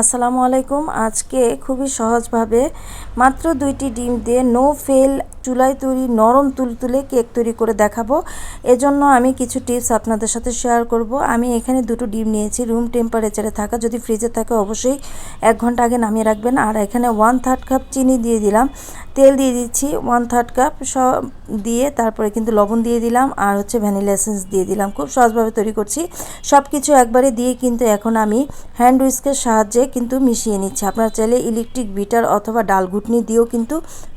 আসসালামু আলাইকুম। আজকে খুবই সহজভাবে মাত্র দুইটি ডিম দিয়ে নো ফেল চুলায় তৈরি নরম তুলতুলে কেক তৈরি করে দেখাবো। এজন্য আমি কিছু টিপস আপনাদের সাথে শেয়ার করব। আমি এখানে দুটো ডিম নিয়েছি, রুম টেম্পারেচারে থাকা। যদি ফ্রিজে থাকে অবশ্যই এক ঘণ্টা আগে নামিয়ে রাখবেন। আর এখানে ওয়ান থার্ড কাপ চিনি দিয়ে দিলাম। তেল দিয়ে দিচ্ছি ওয়ান থার্ড কাপ সব দিয়ে তারপরে কিন্তু লবণ দিয়ে দিলাম আর হচ্ছে ভ্যানিলা এসেন্স দিয়ে দিলাম। খুব সহজভাবে তৈরি করছি। সব কিছু একবারে দিয়ে কিন্তু এখন আমি হ্যান্ড উইস্কের সাহায্যে কিন্তু মিশিয়ে নিচ্ছি। আপনারা চাইলে ইলেকট্রিক বিটার অথবা ডাল ঘুটনি দিয়েও কিন্তু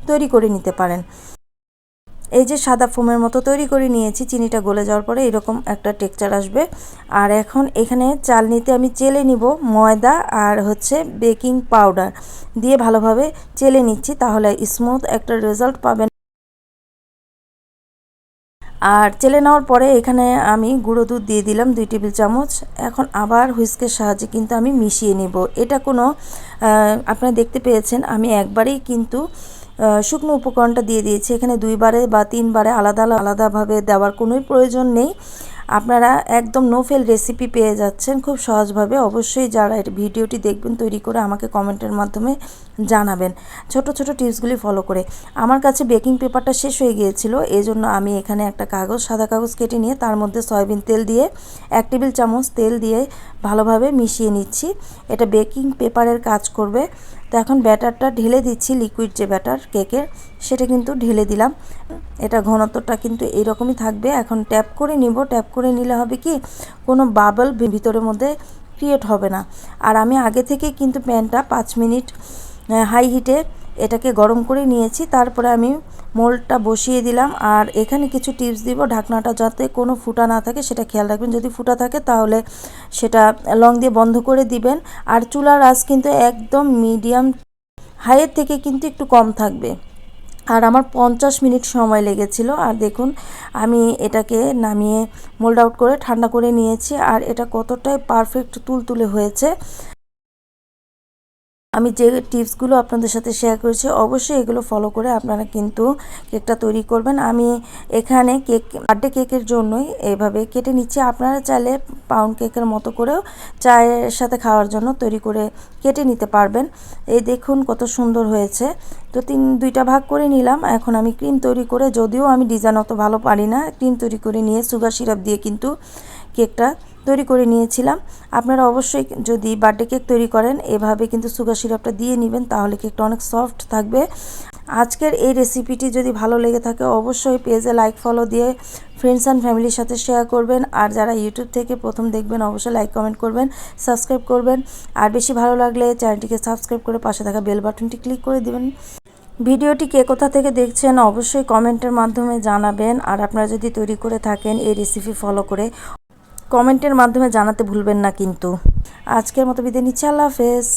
তৈরি করে নিতে পারেন। এই যে সাদা ফোমের মতো তৈরি করে নিয়েছি, চিনিটা গলে যাওয়ার পরে এরকম একটা টেক্সচার আসবে। আর এখন এখানে চালনিতে আমি চেলে নিব ময়দা আর হচ্ছে বেকিং পাউডার। দিয়ে ভালোভাবে চেলে নিচ্ছি, তাহলে স্মুথ একটা রেজাল্ট পাবেন। আর চেলে নেওয়ার পরে এখানে আমি গুঁড়ো দুধ দিয়ে দিলাম দুই টেবিল চামচ। এখন আবার হুইস্কের সাহায্যে কিন্তু আমি মিশিয়ে নেব। এটা কোনো আপনারা দেখতে পেয়েছেন, আমি একবারেই কিন্তু শুকনো উপকরণটা দিয়ে দিয়েছি। এখানে দুইবারে বা তিনবারে আলাদা, আলাদাভাবে দেওয়ার কোনোই প্রয়োজন নেই। আপনারা একদম নো ফেল রেসিপি পেয়ে যাচ্ছেন। খুব সহজভাবে অবশ্যই যারা ভিডিওটি দেখবেন, তৈরি করে আমাকে কমেন্টের মাধ্যমে জানাবেন। ছোট ছোট টিপসগুলি ফলো করে। আমার কাছে বেকিং পেপারটা শেষ হয়ে গিয়েছিল এই জন্য আমি এখানে একটা কাগজ, সাদা কাগজ কেটে নিয়ে তার মধ্যে সয়াবিন তেল দিয়ে, এক টেবিল চামচ তেল দিয়ে ভালোভাবে মিশিয়ে নিচ্ছি। এটা বেকিং পেপারের কাজ করবে। তো এখন ব্যাটারটা ঢেলে দিচ্ছি লিকুইড যে ব্যাটার কেকের সেটা কিন্তু ঢেলে দিলাম। এটা ঘনত্বটা কিন্তু এইরকমই থাকবে। এখন ট্যাপ করে নিব। ট্যাপ করে নিলে হবে কি, কোনো বাবল ভিতরের মধ্যে ক্রিয়েট হবে না। আর আমি আগে থেকে কিন্তু প্যানটা পাঁচ মিনিট হাই হিটে এটাকে গরম করে নিয়েছি। তারপরে আমি মোলটা বসিয়ে দিলাম। আর এখানে কিছু টিপস দিব ঢাকনাটা যাতে কোনো ফুটা না থাকে, সেটা খেয়াল রাখবেন। যদি ফুটা থাকে, তাহলে সেটা লং দিয়ে বন্ধ করে দিবেন। আর চুলার আঁচ কিন্তু একদম মিডিয়াম, হাইয়ের থেকে কিন্তু একটু কম থাকবে। আর আমার পঞ্চাশ মিনিট সময় লেগেছিল। আর দেখুন, আমি এটাকে নামিয়ে মোল্ড আউট করে ঠান্ডা করে নিয়েছি। আর এটা কতটাই পারফেক্ট তুলতুলে হয়েছে। আমি যে টিপসগুলো আপনাদের সাথে শেয়ার করেছি, অবশ্যই এগুলো ফলো করে আপনারা কিন্তু কেকটা তৈরি করবেন। আমি এখানে কেক বার্থডে কেকের জন্যই এভাবে কেটে নিচ্ছি। আপনারা চাইলে পাউন্ড কেকের মতো করেও চায়ের সাথে খাওয়ার জন্য তৈরি করে কেটে নিতে পারবেন। এই দেখুন কত সুন্দর হয়েছে। তো তিন, দুইটা ভাগ করে নিলাম। এখন আমি ক্রিম তৈরি করে, যদিও আমি ডিজাইন অত ভালো পারি না ক্রিম তৈরি করে নিয়ে সুগার সিরাপ দিয়ে কিন্তু কেকটা তৈরি করে নিয়েছিলাম। আপনারা অবশ্যই যদি বার্থডে কেক তৈরি করেন, এভাবে কিন্তু সুগার সিরাপটা দিয়ে নেবেন, তাহলে কেকটা অনেক সফট থাকবে। আজকের এই রেসিপিটি যদি ভালো লেগে থাকে, অবশ্যই পেজে লাইক, ফলো দিয়ে ফ্রেন্ডস অ্যান্ড ফ্যামিলির সাথে শেয়ার করবেন। আর যারা ইউটিউব থেকে প্রথম দেখবেন, অবশ্যই লাইক কমেন্ট করবেন সাবস্ক্রাইব করবেন। আর বেশি ভালো লাগলে চ্যানেলটিকে সাবস্ক্রাইব করে পাশে থাকা বেল বাটনটি ক্লিক করে দেবেন। ভিডিওটি কে কোথা থেকে দেখছেন, অবশ্যই কমেন্টের মাধ্যমে জানাবেন। আর আপনারা যদি তৈরি করে থাকেন, এই রেসিপি ফলো করে কমেন্টের মাধ্যমে জানাতে ভুলবেন না কিন্তু। আজকের মতো বিদায় নিচ্ছি আল্লাহ হাফেজ।